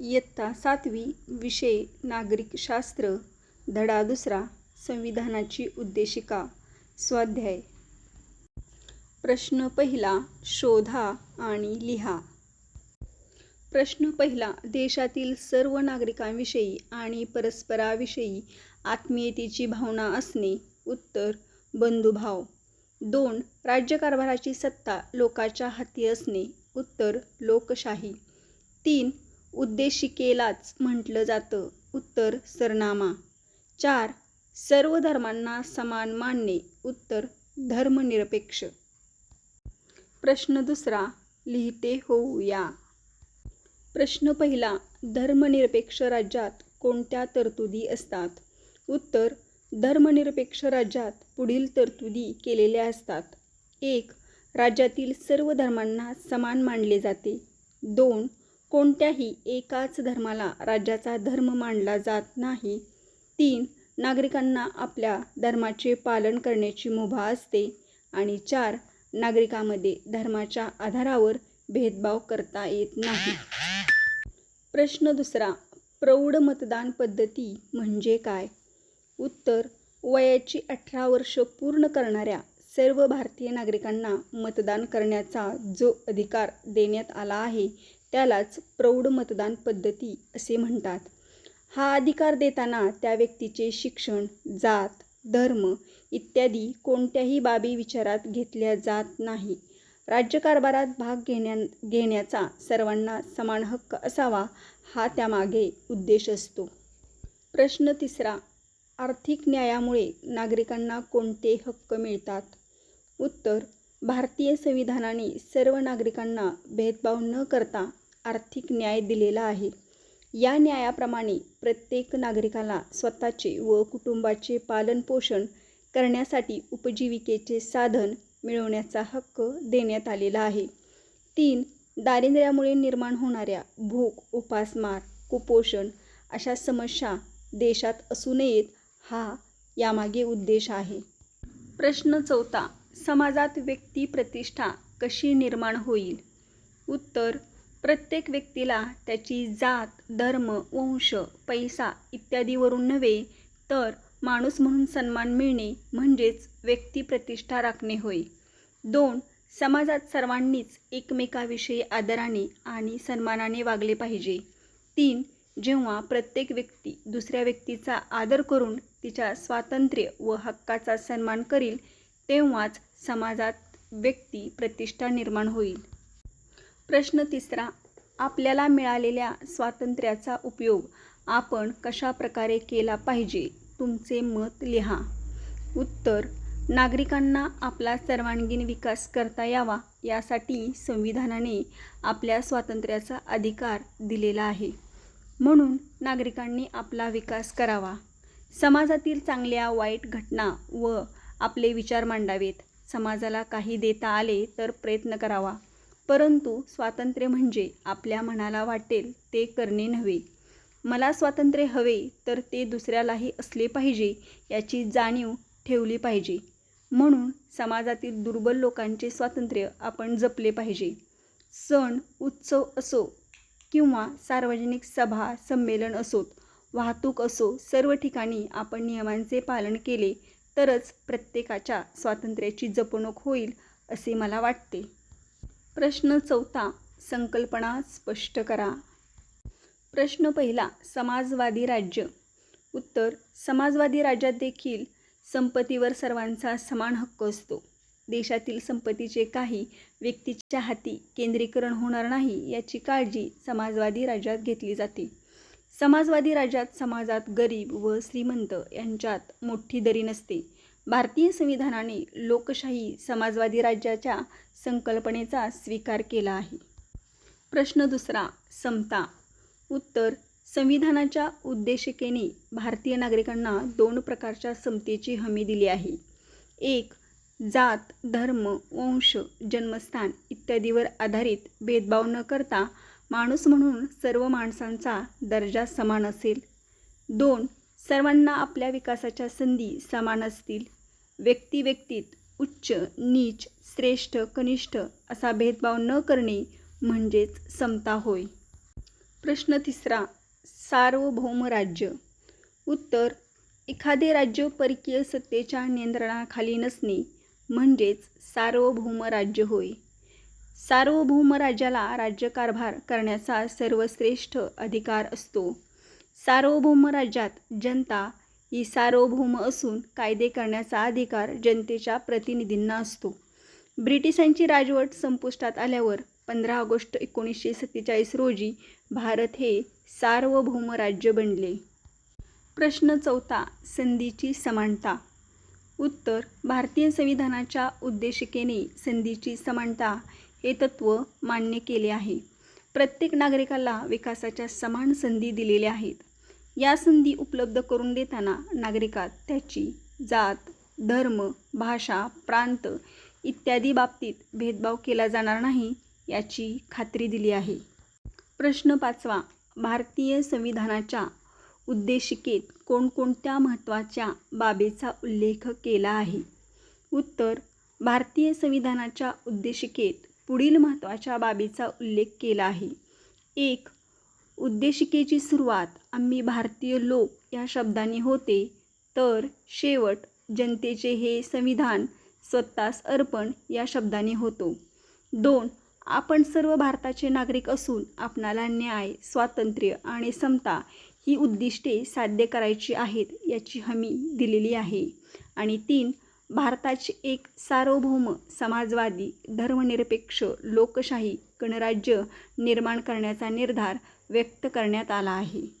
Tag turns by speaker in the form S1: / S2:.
S1: इयत्ता सातवी विषय नागरिकशास्त्र धडा दुसरा संविधानाची उद्देशिका स्वाध्याय. प्रश्न पहिला शोधा आणि लिहा. प्रश्न पहिला देशातील सर्व नागरिकांविषयी आणि परस्पराविषयी आत्मीयतेची भावना असणे. उत्तर बंधुभाव. दोन राज्यकारभाराची सत्ता लोकाच्या हाती असणे. उत्तर लोकशाही. तीन उद्देशिकेलाच म्हटलं जातं. उत्तर सरनामा. चार सर्व धर्मांना समान मानणे. उत्तर धर्मनिरपेक्ष. प्रश्न दुसरा लिहिते होऊया. प्रश्न पहिला धर्मनिरपेक्ष राज्यात कोणत्या तरतुदी असतात? उत्तर धर्मनिरपेक्ष राज्यात पुढील तरतुदी केलेल्या असतात. एक राज्यातील सर्व धर्मांना समान मानले जाते. दोन कोणत्याही एकाच धर्माला राज्याचा धर्म मानला जात नाही. तीन नागरिकांना आपल्या धर्माचे पालन करण्याची मुभा असते. आणि चार नागरिकामध्ये धर्माच्या आधारावर भेदभाव करता येत नाही. प्रश्न दुसरा प्रौढ मतदान पद्धती म्हणजे काय? उत्तर वयाची अठरा वर्ष पूर्ण करणाऱ्या सर्व भारतीय नागरिकांना मतदान करण्याचा जो अधिकार देण्यात आला आहे त्यालाच प्रौढ मतदान पद्धती असे म्हणतात. हा अधिकार देताना त्या व्यक्तीचे शिक्षण जात धर्म इत्यादी कोणत्याही बाबी विचारात घेतल्या जात नाही. राज्यकारभारात भाग घेण्या घेण्याचा सर्वांना समान हक्क असावा हा त्यामागे उद्देश असतो. प्रश्न तिसरा आर्थिक न्यायामुळे नागरिकांना कोणते हक्क मिळतात? उत्तर भारतीय संविधानाने सर्व नागरिकांना भेदभाव न करता आर्थिक न्याय दिलेला आहे. या न्यायाप्रमाणे प्रत्येक नागरिकाला स्वतःचे व कुटुंबाचे पालनपोषण करण्यासाठी उपजीविकेचे साधन मिळवण्याचा हक्क देण्यात आलेला आहे. तीन दारिद्र्यामुळे निर्माण होणाऱ्या भूक उपासमार कुपोषण अशा समस्या देशात असू नयेत हा यामागे उद्देश आहे. प्रश्न चौथा समाजात व्यक्ती प्रतिष्ठा कशी निर्माण होईल? उत्तर प्रत्येक व्यक्तीला त्याची जात धर्म वंश पैसा इत्यादीवरून नव्हे तर माणूस म्हणून सन्मान मिळणे म्हणजेच व्यक्तिप्रतिष्ठा राखणे होय. दोन समाजात सर्वांनीच एकमेकाविषयी आदराने आणि सन्मानाने वागले पाहिजे. तीन जेव्हा प्रत्येक व्यक्ती दुसऱ्या व्यक्तीचा आदर करून तिच्या स्वातंत्र्य व हक्काचा सन्मान करील तेव्हाच समाजात व्यक्ती प्रतिष्ठा निर्माण होईल. प्रश्न तिसरा आपल्याला मिळालेल्या स्वातंत्र्याचा उपयोग आपण कशा प्रकारे केला पाहिजे? तुमचे मत लिहा. उत्तर नागरिकांना आपला सर्वांगीण विकास करता यावा यासाठी संविधानाने आपल्या स्वातंत्र्याचा अधिकार दिलेला आहे. म्हणून नागरिकांनी आपला विकास करावा. समाजातील चांगल्या वाईट घटना व आपले विचार मांडावेत. समाजाला काही देता आले तर प्रयत्न करावा. परंतु स्वातंत्र्य म्हणजे आपल्या मनाला वाटेल ते करणे नव्हे. मला स्वातंत्र्य हवे तर ते दुसऱ्यालाही असले पाहिजे याची जाणीव ठेवली पाहिजे. म्हणून समाजातील दुर्बल लोकांचे स्वातंत्र्य आपण जपले पाहिजे. सण उत्सव असो किंवा सार्वजनिक सभा संमेलन असोत वाहतूक असो सर्व ठिकाणी आपण नियमांचे पालन केले तरच प्रत्येकाच्या स्वातंत्र्याची जपणूक होईल असे मला वाटते. प्रश्न चौथा संकल्पना स्पष्ट करा. प्रश्न पहिला समाजवादी राज्य. उत्तर समाजवादी राज्यात देखील संपत्तीवर सर्वांचा समान हक्क असतो. देशातील संपत्तीचे काही व्यक्तीच्या हाती केंद्रीकरण होणार नाही याची काळजी समाजवादी राज्यात घेतली जाते. समाजवादी राज्यात समाजात गरीब व श्रीमंत यांच्यात मोठी दरी नसते. भारतीय संविधानाने लोकशाही समाजवादी राज्याच्या संकल्पनेचा स्वीकार केला आहे. प्रश्न दुसरा समता. उत्तर संविधानाच्या उद्देशिकेने भारतीय नागरिकांना दोन प्रकारच्या समतेची हमी दिली आहे. एक जात धर्म वंश जन्मस्थान इत्यादीवर आधारित भेदभाव न करता माणूस म्हणून सर्व माणसांचा दर्जा समान असेल. दोन सर्वांना आपल्या विकासाच्या संधी समान असतील. व्यक्ती व्यक्तीत उच्च नीच श्रेष्ठ कनिष्ठ असा भेदभाव न करणे म्हणजेच समता होय. प्रश्न तिसरा सार्वभौम राज्य. उत्तर एखादे राज्य परकीय सत्तेच्या नियंत्रणाखाली नसणे म्हणजेच सार्वभौम राज्य होय. सार्वभौम राज्याला राज्यकारभार करण्याचा सर्वश्रेष्ठ अधिकार असतो. सार्वभौम राज्यात जनता ही सार्वभौम असून कायदे करण्याचा अधिकार जनतेच्या प्रतिनिधींना असतो. ब्रिटिशांची राजवट संपुष्टात आल्यावर पंधरा ऑगस्ट एकोणीसशे सत्तेचाळीस रोजी भारत हे सार्वभौम राज्य बनले. प्रश्न चौथा संधीची समानता. उत्तर भारतीय संविधानाच्या उद्देशिकेने संधीची समानता हे तत्त्व मान्य केले आहे. प्रत्येक नागरिकाला विकासाच्या समान संधी दिलेल्या आहेत. या संधी उपलब्ध करून देताना नागरिकात त्याची जात धर्म भाषा प्रांत इत्यादी बाबतीत भेदभाव केला जाणार नाही याची खात्री दिली आहे. प्रश्न पाचवा. भारतीय संविधानाच्या उद्देशिकेत कोणकोणत्या महत्त्वाच्या बाबीचा उल्लेख केला आहे? उत्तर. भारतीय संविधानाच्या उद्देशिकेत पुढील महत्त्वाच्या बाबीचा उल्लेख केला आहे. एक उद्देशिकेची सुरुवात. आम्ही भारतीय लोक या शब्दाने होते. तर शेवट जनतेचे हे संविधान स्वतःस अर्पण या शब्दाने होतो. दोन आपण सर्व भारताचे नागरिक असून आपणाला न्याय स्वातंत्र्य आणि समता ही उद्दिष्टे साध्य करायची आहेत याची हमी दिलेली आहे. आणि तीन भारताची एक सार्वभौम समाजवादी धर्मनिरपेक्ष लोकशाही गणराज्य निर्माण करण्याचा निर्धार व्यक्त करण्यात आला आहे.